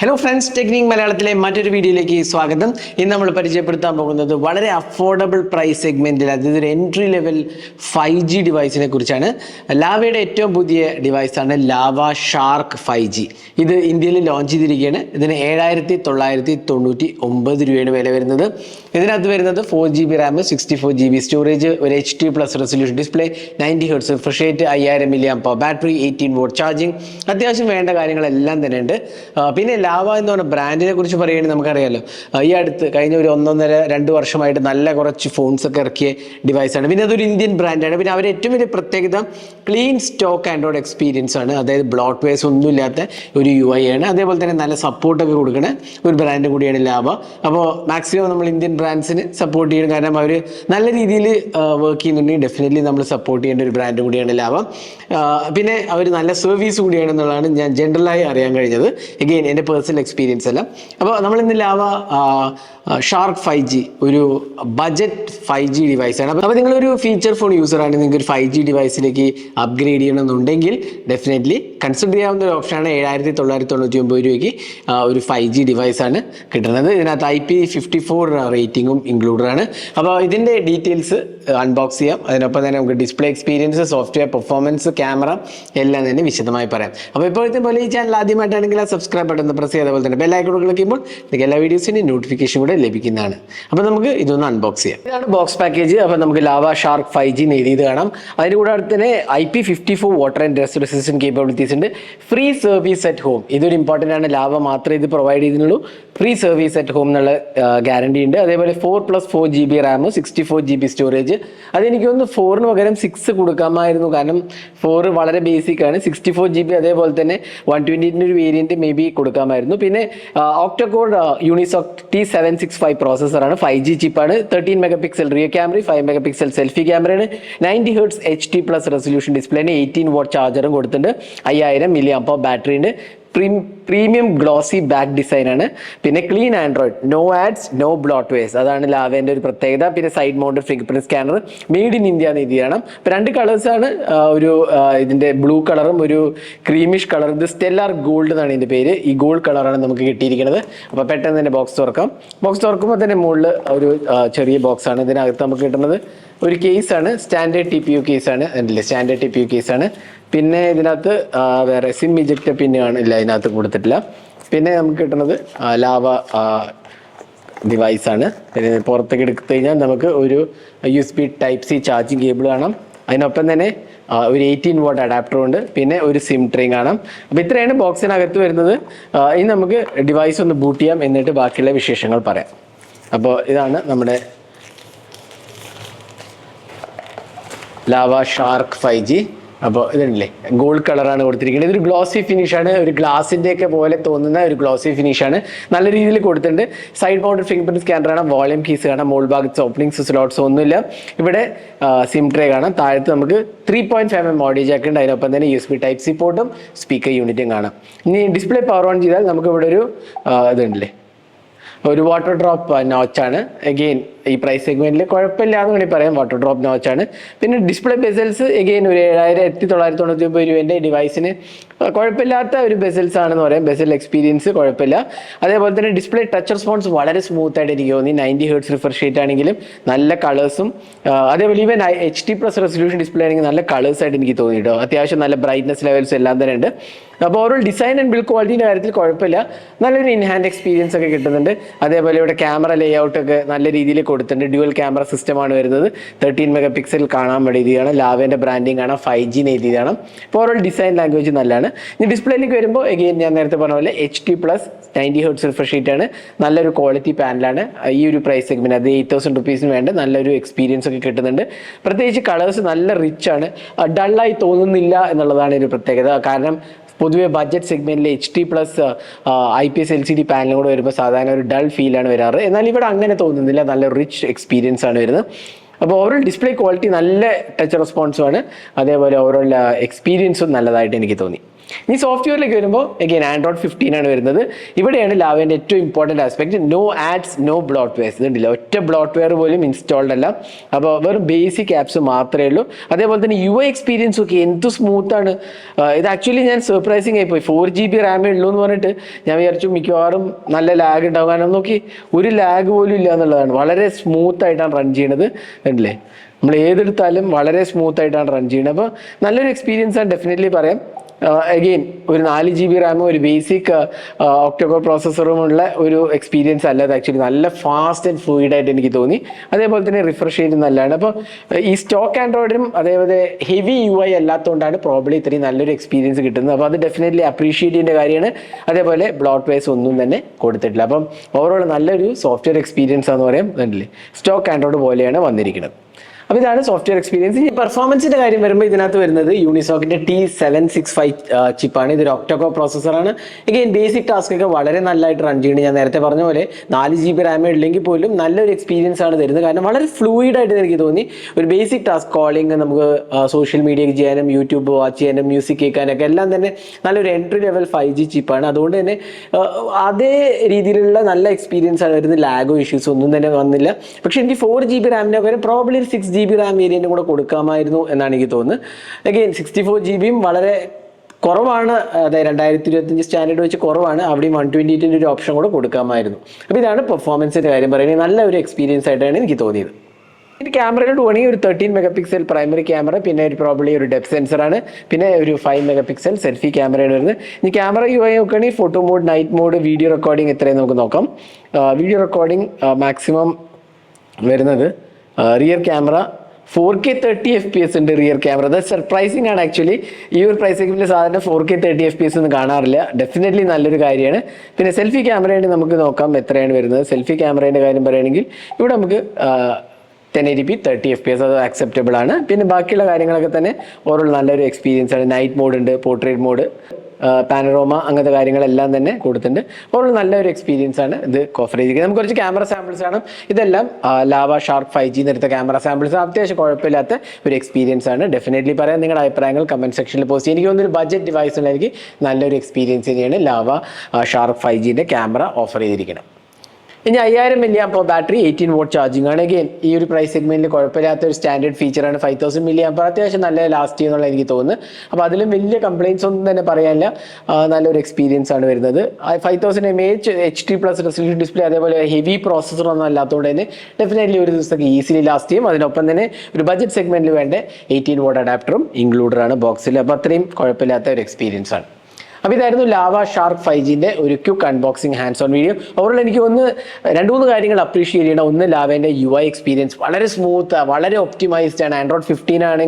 Hello friends technique മലയാളത്തിലെ മറ്റൊരു വീഡിയോയിലേക്ക് സ്വാഗതം. ഇന്ന് നമ്മൾ പരിചയപ്പെടുത്താൻ പോകുന്നത് വളരെ അഫോർഡബിൾ പ്രൈസ് സെഗ്മെന്റിൽ അതായത് ഒരു എൻട്രി ലെവൽ ഫൈവ് ജി ഡിവൈസിനെ കുറിച്ചാണ്. ലാവയുടെ ഏറ്റവും പുതിയ ഡിവൈസാണ് ലാവ ഷാർക്ക് ഫൈവ് ജി ഇത് ഇന്ത്യയിൽ ലോഞ്ച് ചെയ്തിരിക്കുകയാണ്. ഇതിന് ഏഴായിരത്തി തൊള്ളായിരത്തി തൊണ്ണൂറ്റി ഒമ്പത് രൂപയാണ് വില വരുന്നത്. ഇതിനകത്ത് വരുന്നത് four G B RAM sixty four G B storage ഒരു H D plus resolution display ninety hertz fresh rate അയ്യായിരം milliamp power battery eighteen watt charging അത്യാവശ്യം വേണ്ട കാര്യങ്ങളെല്ലാം തന്നെ ഉണ്ട്. പിന്നെ ലാവ എന്ന് പറഞ്ഞ ബ്രാൻഡിനെ കുറിച്ച് പറയുകയാണെങ്കിൽ നമുക്കറിയാലോ. ഈ അടുത്ത് കഴിഞ്ഞ ഒരു ഒന്നൊന്നര രണ്ട് വർഷമായിട്ട് നല്ല കുറച്ച് ഫോൺസ് ഒക്കെ ഇറക്കിയ ഡിവൈസാണ് പിന്നെ അതൊരു ഇന്ത്യൻ ബ്രാൻഡാണ് പിന്നെ അവർ ഏറ്റവും വലിയ പ്രത്യേകത ക്ലീൻ സ്റ്റോക്ക് ആൻഡ്രോയിഡ് എക്സ്പീരിയൻസ് ആണ്. അതായത് ബ്ലോട്ട് വേസ് ഒന്നുമില്ലാത്ത ഒരു യു ഐ ആണ്. അതേപോലെ തന്നെ നല്ല സപ്പോർട്ടൊക്കെ കൊടുക്കണ ഒരു ബ്രാൻഡ് കൂടിയാണ് ലാവ. അപ്പോൾ മാക്സിമം നമ്മൾ ഇന്ത്യൻ ബ്രാൻഡ്സിന് സപ്പോർട്ട് ചെയ്യണം. കാരണം അവർ നല്ല രീതിയിൽ വർക്ക് ചെയ്യുന്നുണ്ടെങ്കിൽ ഡെഫിനറ്റ്ലി നമ്മൾ സപ്പോർട്ട് ചെയ്യേണ്ട ഒരു ബ്രാൻഡ് കൂടിയാണ് ലാവ. പിന്നെ അവർ നല്ല സർവീസ് കൂടിയാണെന്നുള്ളതാണ് ഞാൻ ജനറലായി അറിയാൻ കഴിഞ്ഞത്. എഗെയിൻ എന്റെ എക്സ്പീരിയൻസ് അല്ല അപ്പോൾ നമ്മൾ ഇന്ന് ലാവ ഷാർക്ക് ഫൈവ് ജി ഒരു ബജറ്റ് ഫൈവ് ജി ആണ്. അപ്പോൾ നിങ്ങളൊരു ഫീച്ചർ ഫോൺ യൂസർ ആണ് നിങ്ങൾക്ക് ഒരു ഫൈവ് ജി ഡിവൈസിലേക്ക് അപ്ഗ്രേഡ് ചെയ്യണമെന്നുണ്ടെങ്കിൽ ഡെഫിനറ്റ്ലി കൺസിഡർ ചെയ്യാവുന്ന ഒരു ഓപ്ഷനാണ് ഏഴായിരത്തി തൊള്ളായിരത്തി തൊണ്ണൂറ്റി ഒമ്പത് രൂപയ്ക്ക് ഒരു ഫൈവ് ജി ആണ് കിട്ടുന്നത്. ഇതിനകത്ത് ഐ പി ഫിഫ്റ്റി ഫോർ റേറ്റിംഗും ഇൻക്ലൂഡഡ് ആണ്. അപ്പോൾ ഇതിന്റെ ഡീറ്റെയിൽസ് അൺബോക്സ് ചെയ്യാം. അതിനൊപ്പം തന്നെ നമുക്ക് display experience software performance camera എല്ലാം തന്നെ വിശദമായി പറയാം. അപ്പോൾ ഇപ്പോഴത്തെ പോലെ ഈ ചാനൽ ആദ്യമായിട്ടാണെങ്കിൽ ആ സബ്സ്ക്രൈബ് ബട്ടൺ പ്രസ് ചെയ്ത പോലെ തന്നെ ബെല്ലൈക്കൺ ക്ലിക്ക് ചെയ്യുമ്പോൾ നിങ്ങൾക്ക് എല്ലാ വീഡിയോസിന്റെയും നോട്ടിഫിക്കേഷൻ കൂടെ ലഭിക്കുന്നതാണ്. അപ്പോൾ നമുക്ക് ഇതൊന്ന് അൺബോക്സ് ചെയ്യാം. ഇതാണ് ബോക്സ് പാക്കേജ് അപ്പോൾ നമുക്ക് ലാവ ഷാർക്ക് ഫൈവ് ജി എഴുതിയത് കാണാം. അതിന് കൂടെ തന്നെ I P fifty four water and dust resistant capabilities ഉണ്ട്. ഫ്രീ സർവീസ് അറ്റ് ഹോം ഇതൊരു ഇമ്പോർട്ടന്റ് ആണ്. ലാവ മാത്രമേ ഇത് പ്രൊവൈഡ് ചെയ്യുന്നുള്ളൂ. ഫ്രീ സർവീസ് അറ്റ് ഹോം എന്നുള്ള ഗ്യാരണ്ടി ഉണ്ട്. അതേപോലെ four plus four G B RAM sixty four G B storage അതെനിക്ക് ഒന്ന് ഫോറിന് പകരം സിക്സ് കൊടുക്കാമായിരുന്നു. കാരണം ഫോർ വളരെ ബേസിക് ആണ്. സിക്സ്റ്റി ഫോർ ജി ബി അതേപോലെ തന്നെ വൺ ട്വന്റിന്റെ ഒരു വേരിയന്റ് മേ ബി കൊടുക്കാമായിരുന്നു. പിന്നെ octacore Unisoc T seven six five പ്രോസസ്സറാണ് five G ചിപ്പാണ് thirteen mega pixel rear camera five mega pixel selfie ക്യാമറയാണ് ninety hertz H D plus resolution ഡിസ്പ്ലേന് eighteen watt ചാർജറും കൊടുത്തിട്ടുണ്ട്. അയ്യായിരം milli അപ്പോൾ ബാറ്ററി ഉണ്ട്. Premium glossy back design ആണ് പിന്നെ clean Android. No ads no bloatwares അതാണ് ലാവേന്റെ ഒരു പ്രത്യേകത. പിന്നെ side mounted fingerprint scanner made in India എന്ന് രീതിയാണ് ഇപ്പം രണ്ട് കളേഴ്സാണ് ഒരു ഇതിന്റെ ബ്ലൂ കളറും ഒരു ക്രീമിഷ് കളറും ഇത് സ്റ്റെല്ലാർ ഗോൾഡ് എന്നാണ് ഇതിന്റെ പേര്. ഈ ഗോൾഡ് കളറാണ് നമുക്ക് കിട്ടിയിരിക്കുന്നത്. അപ്പോൾ പെട്ടെന്ന് തന്നെ ബോക്സ് തുറക്കാം. ബോക്സ് തുറക്കുമ്പോൾ തന്നെ മുകളിൽ ഒരു ചെറിയ ബോക്സാണ് ഇതിനകത്ത് നമുക്ക് കിട്ടുന്നത്. ഒരു കേസാണ് സ്റ്റാൻഡേർഡ് ടി പി യു കേസാണ് അല്ലേ സ്റ്റാൻഡേർഡ് ടി പി യു കേസാണ്. പിന്നെ ഇതിനകത്ത് വേറെ സിം ഇജക്റ്റ് പിന്നാണ് ഇല്ല ഇതിനകത്ത് കൊടുത്തിട്ടില്ല. പിന്നെ നമുക്ക് കിട്ടുന്നത് ലാവ ഡിവൈസാണ് പിന്നെ പുറത്തേക്ക് എടുത്തു കഴിഞ്ഞാൽ നമുക്ക് ഒരു U S B type C charging cable കാണാം. അതിനൊപ്പം തന്നെ ഒരു എയ്റ്റീൻ വോട്ട് അഡാപ്റ്റർ ഉണ്ട്. പിന്നെ ഒരു സിം ട്രെയിൻ കാണാം. അപ്പോൾ ഇത്രയാണ് ബോക്സിനകത്ത് വരുന്നത്. ഇനി നമുക്ക് ഡിവൈസ് ഒന്ന് ബൂട്ട് ചെയ്യാം. എന്നിട്ട് ബാക്കിയുള്ള വിശേഷങ്ങൾ പറയാം. അപ്പോൾ ഇതാണ് നമ്മുടെ ലാവ ഷാർക്ക് ഫൈവ് ജി അപ്പോൾ ഇതുണ്ടല്ലേ? ഗോൾഡ് കളറാണ് കൊടുത്തിരിക്കുന്നത്. ഇതൊരു ഗ്ലോസി ഫിനിഷാണ് ഒരു ഗ്ലാസിന്റെ ഒക്കെ പോലെ തോന്നുന്ന ഒരു ഗ്ലോസി ഫിനിഷാണ് നല്ല രീതിയിൽ കൊടുത്തിട്ടുണ്ട്. Side mounted fingerprint scanner ആണ്. വോളിയം കീസ് കാണാം. മോൾ ഭാഗത്ത് ഓപ്പണിങ്സ് സ്ലോട്ട്സ് ഒന്നുമില്ല. ഇവിടെ സിം ട്രേ കാണാം. താഴത്ത് നമുക്ക് three point five M audio jack ഉണ്ട്. അതിനൊപ്പം തന്നെ U S B type C പോർട്ടും speaker യൂണിറ്റും കാണാം. ഇനി ഡിസ്പ്ലേ പവർ ഓൺ ചെയ്താൽ നമുക്ക് ഇവിടെ ഒരു ഇതുണ്ടല്ലേ? ഒരു വാട്ടർ ഡ്രോപ്പ് നോച്ചാണ് അഗെയിൻ ഈ പ്രൈസ് സെഗ്മെന്റിൽ കുഴപ്പമില്ല എന്ന് വേണമെങ്കിൽ പറയാം. വാട്ടർ ഡ്രോപ്പ് ആണ് പിന്നെ ഡിസ്പ്ലേ ബെസൽസ് എഗെയിൻ ഒരു ഏഴായിരത്തി തൊള്ളായിരത്തി തൊണ്ണൂറ്റി ഒമ്പത് രൂപേന്റെ ഡിവൈസിന് കുഴപ്പമില്ലാത്ത ഒരു ബെസൽസ് ആണെന്ന് പറയാം. ബെസൽ എക്സ്പീരിയൻസ് കുഴപ്പമില്ല. അതേപോലെ തന്നെ ഡിസ്പ്ലേ ടച്ച് റെസ്പോൺസ് വളരെ സ്മൂത്ത് ആയിട്ട് എനിക്ക് തോന്നി. നയന്റി ഹേർട്സ് റിഫ്രഷ് റേറ്റ് ആണെങ്കിലും നല്ല കളേഴ്സും അതേപോലെ even H D plus resolution display ആണെങ്കിൽ നല്ല കളേഴ്സ് ആയിട്ട് എനിക്ക് തോന്നി കേട്ടോ. അത്യാവശ്യം നല്ല ബ്രൈറ്റ്നസ് ലെവൽസ് എല്ലാം തന്നെ ഉണ്ട്. അപ്പോൾ ഓവറോൾ ഡിസൈൻ ആൻഡ് ബിൽഡ് ക്വാളിറ്റിന്റെ കാര്യത്തിൽ കുഴപ്പമില്ല. നല്ലൊരു ഇൻഹാൻഡ് എക്സ്പീരിയൻസ് ഒക്കെ കിട്ടുന്നുണ്ട്. അതേപോലെ ഇവിടെ ക്യാമറ ലേ ഔട്ട് ഒക്കെ നല്ല രീതിയിൽ കൊടുത്തിട്ടുണ്ട്. ഡ്യുവൽ ക്യാമറ സിസ്റ്റമാണ് വരുന്നത്. തേർട്ടീൻ മെഗാ പിക്സൽ കാണാൻ വേണ്ടി ലാവേന്റെ ബ്രാൻഡിങ് കാണാം ഫൈവ് ജി എഴുതിയതാണ് ഇപ്പോൾ ഓവറോൾ ഡിസൈൻ ലാംഗ്വേജ് നല്ലതാണ്. ഇനി ഡിസ്പ്ലേയിലേക്ക് വരുമ്പോൾ എഗെയിൻ ഞാൻ നേരത്തെ പറഞ്ഞ പോലെ H D plus ninety hertz refresh ആണ്. നല്ലൊരു ക്വാളിറ്റി പാനലാണ് ഈ ഒരു പ്രൈസ് സെഗ്മെന്റ് അത് എയ്റ്റ് തൗസൻഡ് റുപ്പീസിന് വേണ്ട നല്ലൊരു എക്സ്പീരിയൻസ് ഒക്കെ കിട്ടുന്നുണ്ട്. പ്രത്യേകിച്ച് കളേഴ്സ് നല്ല റിച്ച് ആണ്. ഡള്ളായി തോന്നുന്നില്ല എന്നുള്ളതാണ് ഒരു പ്രത്യേകത. കാരണം പൊതുവെ ബഡ്ജറ്റ് സെഗ്മെന്റിൽ H D plus I P S L C D പാനലും കൂടെ വരുമ്പോൾ സാധാരണ ഒരു ഡൾ ഫീലാണ് വരാറ്. എന്നാൽ ഇവിടെ അങ്ങനെ തോന്നുന്നില്ല. നല്ല റിച്ച് എക്സ്പീരിയൻസ് ആണ് വരുന്നത്. അപ്പോൾ ഓവറോൾ ഡിസ്പ്ലേ ക്വാളിറ്റി നല്ല ടച്ച് റെസ്പോൺസും ആണ്. അതേപോലെ ഓവറോൾ എക്സ്പീരിയൻസും നല്ലതായിട്ട് എനിക്ക് തോന്നി. ഇനി സോഫ്റ്റ്വെയറിലേക്ക് വരുമ്പോൾ എഗെയിൻ ആൻഡ്രോയിഡ് ഫിഫ്റ്റീൻ ആണ് വരുന്നത്. ഇവിടെയാണ് ലാവേന്റെ ഏറ്റവും important aspect no ads no bloatwares ഇതുണ്ടല്ലോ. ഒറ്റ ബ്ലോട്ട് വെയർ പോലും ഇൻസ്റ്റാൾഡ് അല്ല. അപ്പോൾ വെറും ബേസിക് ആപ്സ് മാത്രമേ ഉള്ളൂ. അതേപോലെ തന്നെ യു എക്സ്പീരിയൻസ് ഒക്കെ എന്ത് സ്മൂത്താണ് ഇത് ആക്ച്വലി ഞാൻ സർപ്രൈസിങ് ആയിപ്പോയി ഫോർ ജി ബി റാമേ ഉള്ളൂ എന്ന് പറഞ്ഞിട്ട് ഞാൻ വിചാരിച്ചു മിക്കവാറും നല്ല ലാഗ് ഉണ്ടാവും. കാരണം നോക്കി ഒരു ലാഗ് പോലും ഇല്ല എന്നുള്ളതാണ്. വളരെ സ്മൂത്ത് ആയിട്ടാണ് റൺ ചെയ്യണത്. കണ്ടില്ലേ? നമ്മൾ ഏതെടുത്താലും വളരെ സ്മൂത്ത് ആയിട്ടാണ് റൺ ചെയ്യുന്നത് അപ്പോൾ നല്ലൊരു എക്സ്പീരിയൻസ് ആണ്. ഡെഫിനറ്റ്ലി പറയാം. അഗെയിൻ ഒരു നാല് ജി ബി റാമും ഒരു ബേസിക് ഒക്ടോകോ പ്രോസസ്സറുമുള്ള ഒരു എക്സ്പീരിയൻസ് അല്ല. അത് ആക്ച്വലി നല്ല ഫാസ്റ്റ് ആൻഡ് ഫ്ലൂയിഡ് ആയിട്ട് എനിക്ക് തോന്നി. അതേപോലെ തന്നെ റിഫ്രഷ് ചെയ്ത് നല്ലതാണ്. അപ്പോൾ ഈ സ്റ്റോക്ക് ആൻഡ്രോയിഡും അതേപോലെ ഹെവി യു ഐ അല്ലാത്തതുകൊണ്ടാണ് പ്രോബ്ലി ഇത്രയും നല്ലൊരു എക്സ്പീരിയൻസ് കിട്ടുന്നത്. അപ്പോൾ അത് ഡെഫിനറ്റ്ലി അപ്രീഷിയേറ്റ് ചെയ്യേണ്ട കാര്യമാണ്. അതേപോലെ ബ്ലോട്ട് വൈസ് ഒന്നും തന്നെ കൊടുത്തിട്ടില്ല. അപ്പം ഓവറോൾ നല്ലൊരു സോഫ്റ്റ്വെയർ എക്സ്പീരിയൻസ് ആണെന്ന് പറയാം. സ്റ്റോക്ക് ആൻഡ്രോയിഡ് പോലെയാണ് വന്നിരിക്കുന്നത്. അപ്പോൾ ഇതാണ് സോഫ്റ്റ്വെയർ എക്സ്പീരിയൻസ് ഈ പെർഫോമൻസിന്റെ കാര്യം വരുമ്പോൾ ഇതിനകത്ത് വരുന്നത് യൂണിസോക്കിന്റെ ടി സെവൻ സിക്സ് ഫൈവ് ചിപ്പാണ് ഇതൊരു ഒക്ടോകോ പ്രോസസ്സറാണ് എഗെയിൻ ബേസിക് ടാസ്ക് ഒക്കെ വളരെ നല്ലതായിട്ട് റൺ ചെയ്യുന്നത് ഞാൻ നേരത്തെ പറഞ്ഞ പോലെ നാല് ജി ബി റാമേ ഉള്ളെങ്കിൽ പോലും നല്ലൊരു എക്സ്പീരിയൻസ് ആണ് തരുന്നത്. കാരണം വളരെ ഫ്ലൂയിഡ് ആയിട്ട് എനിക്ക് തോന്നി. ഒരു ബേസിക് ടാസ്ക് കോളിംഗ് നമുക്ക് സോഷ്യൽ മീഡിയ ചെയ്യാനും യൂട്യൂബ് വാച്ച് ചെയ്യാനും മ്യൂസിക് കേൾക്കാനൊക്കെ എല്ലാം തന്നെ നല്ലൊരു എൻട്രി ലെവൽ ഫൈവ് ജി ചിപ്പാണ് അതുകൊണ്ട് തന്നെ അതേ രീതിയിലുള്ള നല്ല എക്സ്പീരിയൻസ് ആണ് വരുന്നത്. ലാഗോ ഇഷ്യൂസ് ഒന്നും തന്നെ വന്നില്ല. പക്ഷേ എനിക്ക് four G B റാമിനൊക്കെ probably six G B RAM വേരിയന്റും കൂടെ കൊടുക്കാമായിരുന്നു എന്നാണ് എനിക്ക് തോന്നുന്നത്. അഗെയിൻ സിക്സ്റ്റി ഫോർ ജി ബിയും വളരെ കുറവാണ്. അതായത് രണ്ടായിരത്തി ഇരുപത്തഞ്ച് സ്റ്റാൻഡേർഡ് വെച്ച് കുറവാണ്. അവിടെയും വൺ ട്വന്റി എയ്റ്റിന്റെ ഒരു ഓപ്ഷൻ കൂടെ കൊടുക്കാമായിരുന്നു. അപ്പോൾ ഇതാണ് പെർഫോമൻസിന്റെ കാര്യം പറയുന്നത്. നല്ല ഒരു എക്സ്പീരിയൻസ് ആയിട്ടാണ് എനിക്ക് തോന്നിയത്. ഇത് ക്യാമറയിലോട്ട് വേണമെങ്കിൽ ഒരു thirteen mega pixel primary camera പിന്നെ ഒരു പ്രോബ്ലി ഒരു ഡെപ് സെൻസറാണ് പിന്നെ ഒരു ഫൈവ് മെഗാ പിക്സൽ സെൽഫി ക്യാമറയാണ് വരുന്നത്. ഇനി ക്യാമറ യു ഐ നോക്കുകയാണെങ്കിൽ photo mode night mode video recording എത്രയും നമുക്ക് നോക്കാം. വീഡിയോ റെക്കോർഡിംഗ് മാക്സിമം വരുന്നത് rear camera four K thirty F P S ഉണ്ട് റിയർ ക്യാമറ അത് സർപ്രൈസിങ് ആണ് ആക്ച്വലി ഈ ഒരു പ്രൈസ് സെഗ്മെന്റിൽ സാധാരണ four K thirty F P S ഒന്നും കാണാറില്ല. ഡെഫിനറ്റ്ലി നല്ലൊരു കാര്യമാണ്. പിന്നെ സെൽഫി ക്യാമറയുടെ നമുക്ക് നോക്കാം എത്രയാണ് വരുന്നത്. സെൽഫി ക്യാമറേന്റെ കാര്യം പറയുകയാണെങ്കിൽ ഇവിടെ നമുക്ക് ten eighty P thirty F P S അത് അക്സെപ്റ്റബിൾ ആണ്. പിന്നെ ബാക്കിയുള്ള കാര്യങ്ങളൊക്കെ തന്നെ ഓരോ നല്ലൊരു എക്സ്പീരിയൻസ് ആണ്. നൈറ്റ് മോഡ് ഉണ്ട് പോർട്രേറ്റ് മോഡ് പാനറോമ അങ്ങനത്തെ കാര്യങ്ങളെല്ലാം തന്നെ കൊടുത്തിട്ടുണ്ട്. ഓരോ നല്ലൊരു എക്സ്പീരിയൻസ് ആണ് ഇത് ഓഫർ ചെയ്തിരിക്കുന്നത്. നമുക്ക് കുറച്ച് ക്യാമറ സാമ്പിൾസ് ആണ് ഇതെല്ലാം ലാവ ഷാർപ്പ് ഫൈവ് ജി നിരത്തെ ക്യാമറ സാമ്പിൾസ് അത്യാവശ്യം കുഴപ്പമില്ലാത്ത ഒരു എക്സ്പീരിയൻസ് ആണ്. ഡെഫിനറ്റ്ലി പറയാം. നിങ്ങളുടെ അഭിപ്രായങ്ങൾ കമന്റ് സെക്ഷനിൽ പോസ്റ്റ് ചെയ്യും. എനിക്ക് തോന്നുന്നു ഒരു ബഡ്ജറ്റ് ഡിവൈസ് ഉള്ളവർക്ക് നല്ലൊരു എക്സ്പീരിയൻസ് തന്നെയാണ് ലാവ ഷാർപ്പ് ഫൈവ് ജിന്റെ ക്യാമറ ഓഫർ ചെയ്തിരിക്കുന്നത്. ഇനി അയ്യായിരം milliampere battery eighteen watt charging ആണ്. അഗെയിൻ ഈ ഒരു പ്രൈസ് സെഗ്മെന്റിൽ കുഴപ്പമില്ലാത്ത ഒരു സ്റ്റാൻഡേർഡ് ഫീച്ചറാണ് ഫൈവ് തൗസൻഡ് മില്ലി ആമ്പോൾ അത്യാവശ്യം നല്ല ലാസ്റ്റ് എന്നുള്ള എനിക്ക് തോന്നുന്നു. അപ്പോൾ അതിലും വലിയ കംപ്ലയിൻസ് ഒന്നും തന്നെ പറയാനില്ല. നല്ലൊരു എക്സ്പീരിയൻസ് ആണ് വരുന്നത്. Five thousand M H H D plus resolution display അതേപോലെ ഹെവി പ്രോസസ്സർ ഒന്നും അല്ലാത്തതുകൊണ്ട് തന്നെ ഡെഫിനറ്റ്ലി ഒരു ദിവസത്തേക്ക് ഈസിലി ലാസ്റ്റ് ചെയ്യും. അതിനൊപ്പം തന്നെ ഒരു ബഡ്ജറ്റ് സെഗ്മെന്റിൽ വേണ്ട എയ്റ്റീൻ വോട്ട് അഡാപ്റ്ററും ഇൻക്ലൂഡഡ് ആണ് ബോക്സിൽ അപ്പോൾ അത്രയും കുഴപ്പമില്ലാത്ത ഒരു എക്സ്പീരിയൻസ് ആണ്. അപ്പോൾ ഇതായിരുന്നു ലാവ ഷാർക്ക് ഫൈവ് ജിന്റെ ഒരു quick unboxing hands on video overall എനിക്ക് ഒന്ന് രണ്ട് മൂന്ന് കാര്യങ്ങൾ അപ്രീഷിയേറ്റ് ചെയ്യണം ഒന്ന് ലാവേന്റെ യു ഐ എക്സ്പീരിയൻസ് വളരെ സ്മൂത്ത് വളരെ ഒപ്റ്റിമൈസ്ഡ് ആണ്. ആൻഡ്രോയിഡ് ഫിഫ്റ്റീൻ ആണ്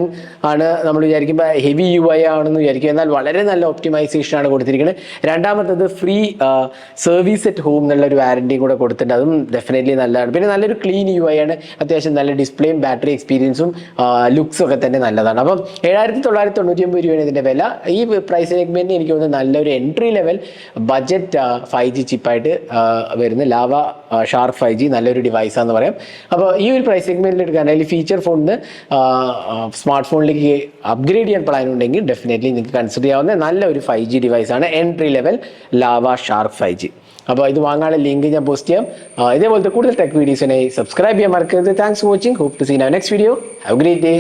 ആണ് നമ്മൾ വിചാരിക്കുമ്പോൾ ഹെവി യു ഐ ആണെന്ന് വിചാരിക്കും. എന്നാൽ വളരെ നല്ല ഒപ്റ്റിമൈസേഷൻ ആണ് കൊടുത്തിരിക്കുന്നത് രണ്ടാമത്തത് ഫ്രീ സർവീസ് അറ്റ് ഹോം എന്നുള്ള ഒരു വാരണ്ടി കൂടെ കൊടുത്തിട്ടുണ്ട്. അതും ഡെഫിനറ്റ്ലി നല്ലതാണ്. പിന്നെ നല്ലൊരു ക്ലീൻ യു ഐ ആണ്. അത്യാവശ്യം നല്ല ഡിസ്പ്ലേയും ബാറ്ററി എക്സ്പീരിയൻസും ലുക്സും ഒക്കെ തന്നെ നല്ലതാണ്. അപ്പം ഏഴായിരത്തി തൊള്ളായിരത്തി തൊണ്ണൂറ്റി ഒമ്പത് രൂപയാണ് ഇതിന്റെ വില. ഈ പ്രൈസ് സെഗ്മെന്റ് എനിക്ക് തോന്നുന്നു നല്ലൊരു entry level budget five G ചിപ്പായിട്ട് വരുന്ന ലാവ ഷാർപ്പ് ഫൈവ് ജി നല്ലൊരു ഡിവൈസാന്ന് പറയാം. അപ്പോൾ ഈ ഒരു പ്രൈസ് സെഗ്മെന്റിൽ എടുക്കാൻ അല്ലെങ്കിൽ ഫീച്ചർ ഫോണിന് സ്മാർട്ട് ഫോണിലേക്ക് അപ്ഗ്രേഡ് ചെയ്യാൻ പ്ലാൻ ഉണ്ടെങ്കിൽ ഡെഫിനറ്റ്ലി നിങ്ങൾക്ക് കൺസിഡർ ചെയ്യാവുന്ന നല്ലൊരു ഫൈവ് ജി ഡിവൈസാണ് entry level Lava sharp five G അപ്പോൾ ഇത് വാങ്ങാനുള്ള ലിങ്ക് ഞാൻ പോസ്റ്റ് ചെയ്യാം. ഇതേപോലത്തെ കൂടുതൽ ടെക് വീഡിയോസിനായി സബ്സ്ക്രൈബ് ചെയ്യാൻ മറക്കരുത്. Thanks for watching hope to seen our next video have great day